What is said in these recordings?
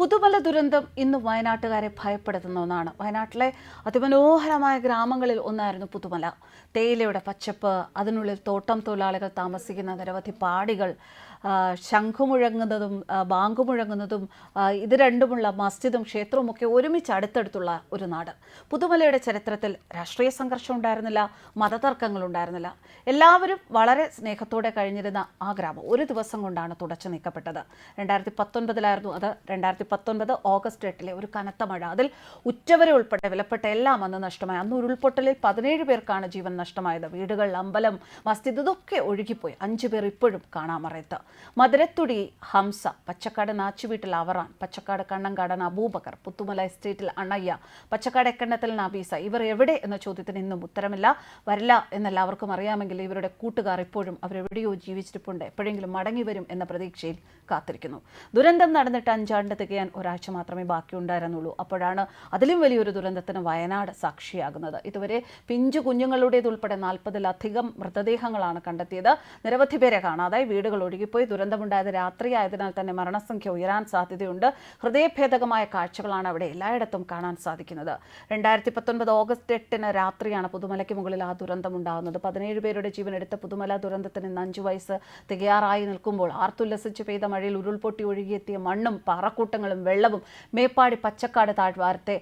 പുതുമല ദുരന്തം ഇന്ന് വയനാട്ടുകാരെ ഭയപ്പെടുത്തുന്ന ഒന്നാണ്. വയനാട്ടിലെ അതിമനോഹരമായ ഗ്രാമങ്ങളിൽ ഒന്നായിരുന്നു പുതുമല. തേയിലയുടെ പച്ചപ്പ് അതിനുള്ളിൽ തോട്ടം തൊഴിലാളികൾ താമസിക്കുന്ന നിരവധി പാടികൾ ശംഖുമുഴങ്ങുന്നതും ബാങ്കുമുഴങ്ങുന്നതും ബാങ്ക് മുഴങ്ങുന്നതും ഇത് രണ്ടുമുള്ള മസ്ജിദും ക്ഷേത്രവും ഒക്കെ ഒരുമിച്ച് അടുത്തടുത്തുള്ള ഒരു നാട്. പുതുമലയുടെ ചരിത്രത്തിൽ രാഷ്ട്രീയ സംഘർഷം ഉണ്ടായിരുന്നില്ല മതതർക്കങ്ങൾ ഉണ്ടായിരുന്നില്ല. എല്ലാവരും വളരെ സ്നേഹത്തോടെ കഴിഞ്ഞിരുന്ന ആ ഗ്രാമം ഒരു ദിവസം കൊണ്ടാണ് തുടച്ചു നീക്കപ്പെട്ടത്. രണ്ടായിരത്തി പത്തൊൻപതിലായിരുന്നു അത്. രണ്ടായിരത്തി പത്തൊൻപത് ഓഗസ്റ്റ് എട്ടിലെ ഒരു കനത്ത മഴ. അതിൽ ഉറ്റവരെ ഉൾപ്പെടെ വിലപ്പെട്ട എല്ലാം അന്ന് നഷ്ടമായി. അന്ന് ഉരുൾപൊട്ടലിൽ പതിനേഴ് പേർക്കാണ് ജീവൻ നഷ്ടമായത്. വീടുകൾ അമ്പലം മസ്ജിദ് ഇതൊക്കെ ഒഴുകിപ്പോയി. അഞ്ചു പേർ ഇപ്പോഴും കാണാമറയത്ത്. മധുരത്തുടി ഹംസ പച്ചക്കാട് നാച്ചുവീട്ടിൽ അവറാൻ പച്ചക്കാട് കണ്ണങ്കാടൻ അബൂബക്കർ പുത്തുമല എസ്റ്റേറ്റിൽ അണയ്യ പച്ചക്കാട് എക്കണ്ണത്തിൽ നബീസ. ഇവർ എവിടെ എന്ന ചോദ്യത്തിന് ഇന്നും ഉത്തരമില്ല. വരില്ല എന്നെല്ലാവർക്കും അറിയാമെങ്കിൽ ഇവരുടെ കൂട്ടുകാർ ഇപ്പോഴും അവരെവിടെയോ ജീവിച്ചിട്ടുണ്ട് എപ്പോഴെങ്കിലും മടങ്ങി വരും എന്ന പ്രതീക്ഷയിൽ കാത്തിരിക്കുന്നു. ദുരന്തം നടന്നിട്ട് അഞ്ചാണ്ട് തികയാൻ ഒരാഴ്ച മാത്രമേ ബാക്കിയുണ്ടായിരുന്നുള്ളൂ. അപ്പോഴാണ് അതിലും വലിയൊരു ദുരന്തത്തിന് വയനാട് സാക്ഷിയാകുന്നത്. ഇതുവരെ പിഞ്ചു കുഞ്ഞുങ്ങളുടേതുൾപ്പെടെ നാൽപ്പതിലധികം മൃതദേഹങ്ങളാണ് കണ്ടെത്തിയത്. നിരവധി പേരെ കാണാതായി. വീടുകൾ ഒഴുകിപ്പോയി. ദുരന്തമുണ്ടായത് രാത്രിയായതിനാൽ തന്നെ മരണസംഖ്യ ഉയരാൻ സാധ്യതയുണ്ട്. ഹൃദയഭേദകമായ കാഴ്ചകളാണ് അവിടെ എല്ലായിടത്തും കാണാൻ സാധിക്കുന്നത്. രണ്ടായിരത്തി പത്തൊൻപത് ഓഗസ്റ്റ് എട്ടിന് രാത്രിയാണ് പുതുമലയ്ക്ക് മുകളിൽ ആ ദുരന്തം ഉണ്ടാകുന്നത് പതിനേഴ് പേരുടെ ജീവൻ എടുത്ത പുതുമല ദുരന്തത്തിന് ഇന്ന് അഞ്ചു വയസ്സ് തികയാറായി നിൽക്കുമ്പോൾ ആർത്തുല്ലസിച്ച് പെയ്ത മഴയിൽ ഉരുൾപൊട്ടി ഒഴുകിയെത്തിയ മണ്ണും പാറക്കൂട്ടങ്ങളും വെള്ളവും മേപ്പാടി പച്ചക്കാട് താഴ്വാരത്തെ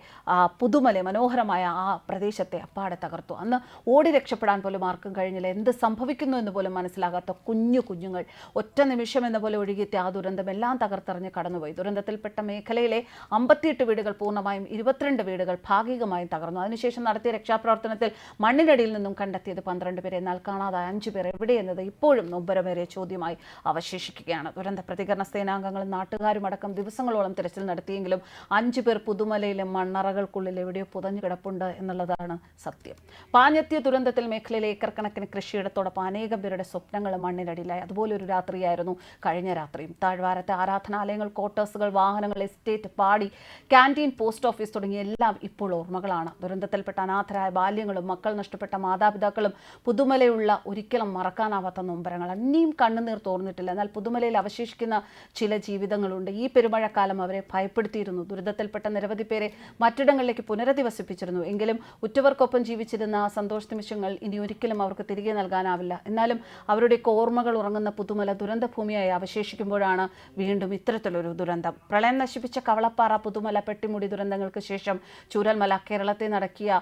പുതുമല മനോഹരമായ ആ പ്രദേശത്തെ അപ്പാടെ തകർത്തു. അന്ന് ഓടി രക്ഷപ്പെടാൻ പോലും ആർക്കും കഴിഞ്ഞില്ല. എന്ത് സംഭവിക്കുന്നു എന്ന് പോലും മനസ്സിലാകാത്ത കുഞ്ഞു കുഞ്ഞുങ്ങൾ ഒറ്റ നിമിഷം എന്ന പോലെ ഒഴുകിയെത്തിയ ആ ദുരന്തം എല്ലാം തകർത്തെറിഞ്ഞ് കടന്നുപോയി. ദുരന്തത്തിൽപ്പെട്ട മേഖലയിലെ അമ്പത്തിയെട്ട് വീടുകൾ പൂർണമായും ഇരുപത്തിരണ്ട് വീടുകൾ ഭാഗികമായും തകർന്നു. അതിനുശേഷം നടത്തിയ രക്ഷാപ്രവർത്തനത്തിൽ മണ്ണിനടിയിൽ നിന്നും കണ്ടെത്തിയത് പന്ത്രണ്ട് പേരെ. എന്നാൽ കാണാതായ അഞ്ചു പേർ എവിടെയെന്നത് ഇപ്പോഴും നൊമ്പരമേറിയ ചോദ്യമായി അവശേഷിക്കുകയാണ്. ദുരന്ത പ്രതികരണ സേനാംഗങ്ങളും നാട്ടുകാരും അടക്കം ദിവസങ്ങളോളം തിരച്ചിൽ നടത്തിയെങ്കിലും അഞ്ചു പേർ പുതുമലയിലെ മണ്ണറകൾക്കുള്ളിൽ എവിടെയോ പുതഞ്ഞു കിടപ്പുണ്ട് എന്നുള്ളതാണ് സത്യം. പാഞ്ഞെത്തിയ ദുരന്തത്തിൽ മേഖലയിലെ ഏക്കർ കണക്കിന് കൃഷിയിടത്തോടൊപ്പം അനേകം പേരുടെ സ്വപ്നങ്ങൾ മണ്ണിനടിയിലായി. അതുപോലെ ഒരു രാത്രിയായിരുന്നു കഴിഞ്ഞ രാത്രിയും. താഴ്വാരത്തെ ആരാധനാലയങ്ങൾ ക്വാർട്ടേഴ്സുകൾ വാഹനങ്ങൾ എസ്റ്റേറ്റ് പാടി ക്യാന്റീൻ പോസ്റ്റ് ഓഫീസ് തുടങ്ങിയ എല്ലാം ഇപ്പോൾ ഓർമ്മകളാണ്. ദുരന്തത്തിൽപ്പെട്ട അനാഥരായ ബാല്യങ്ങളും മക്കൾ നഷ്ടപ്പെട്ട മാതാപിതാക്കളും പുതുമലയുള്ള ഒരിക്കലും മറക്കാനാവാത്ത നൊമ്പരങ്ങൾ അന്നിയും കണ്ണുനീർ തോർന്നിട്ടില്ല. എന്നാൽ പുതുമലയിൽ അവശേഷിക്കുന്ന ചില ജീവിതങ്ങളുണ്ട്. ഈ പെരുമഴക്കാലം അവരെ ഭയപ്പെടുത്തിയിരുന്നു. ദുരിതത്തിൽപ്പെട്ട നിരവധി പേരെ മറ്റിടങ്ങളിലേക്ക് പുനരധിവസിപ്പിച്ചിരുന്നു. എങ്കിലും ഉറ്റവർക്കൊപ്പം ജീവിച്ചിരുന്ന ആ സന്തോഷ നിമിഷങ്ങൾ ഇനി ഒരിക്കലും അവർക്ക് തിരികെ നൽകാനാവില്ല. എന്നാലും അവരുടെ ഓർമ്മകൾ ഉറങ്ങുന്ന പുതുമല ദുരന്തഭൂമിയായി അവശേഷിക്കുമ്പോഴാണ് വീണ്ടും ഇത്തരത്തിലൊരു ദുരന്തം. പ്രളയം നശിപ്പിച്ച കവളപ്പാറ പുതുമല പെട്ടിമുടി ദുരന്തങ്ങൾക്ക് ശേഷം ചൂരൽമല കേരളത്തെ നടക്കിയ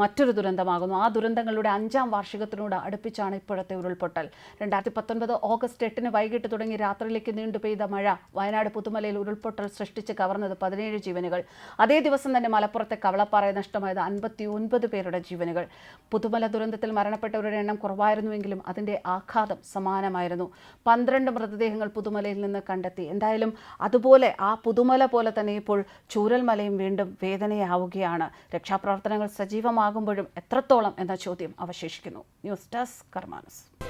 മറ്റൊരു ദുരന്തമാകുന്നു. ആ ദുരന്തങ്ങളുടെ അഞ്ചാം വാർഷികത്തിനോട് അടുപ്പിച്ചാണ് ഇപ്പോഴത്തെ ഉരുൾപൊട്ടൽ. രണ്ടായിരത്തി പത്തൊൻപത് ഓഗസ്റ്റ് എട്ടിന് വൈകിട്ട് തുടങ്ങി രാത്രിയിലേക്ക് നീണ്ടു പെയ്ത മഴ വയനാട് പുതുമലയിൽ ഉരുൾപൊട്ടൽ സൃഷ്ടിച്ച് കവർന്നത് പതിനേഴ് ജീവനുകൾ. അതേ ദിവസം തന്നെ മലപ്പുറത്തെ കവളപ്പാറയിൽ നഷ്ടമായത് അൻപത്തി ഒൻപത് പേരുടെ ജീവനുകൾ. പുതുമല ദുരന്തത്തിൽ മരണപ്പെട്ടവരുടെ എണ്ണം കുറവായിരുന്നുവെങ്കിലും അതിന്റെ ആഘാതം സമാനമായിരുന്നു. പന്ത്രണ്ട് മൃതദേഹങ്ങൾ പുതുമലയിൽ നിന്ന് കണ്ടെത്തി. എന്തായാലും അതുപോലെ ആ പുതുമല പോലെ തന്നെ ഇപ്പോൾ ചൂരൽമലയും വീണ്ടും വേദനയാവുകയാണ്. രക്ഷാപ്രവർത്തനങ്ങൾ സജീവമാകുമ്പോഴും എത്രത്തോളം എന്ന ചോദ്യം അവശേഷിക്കുന്നു. News desk കർമാനസ്.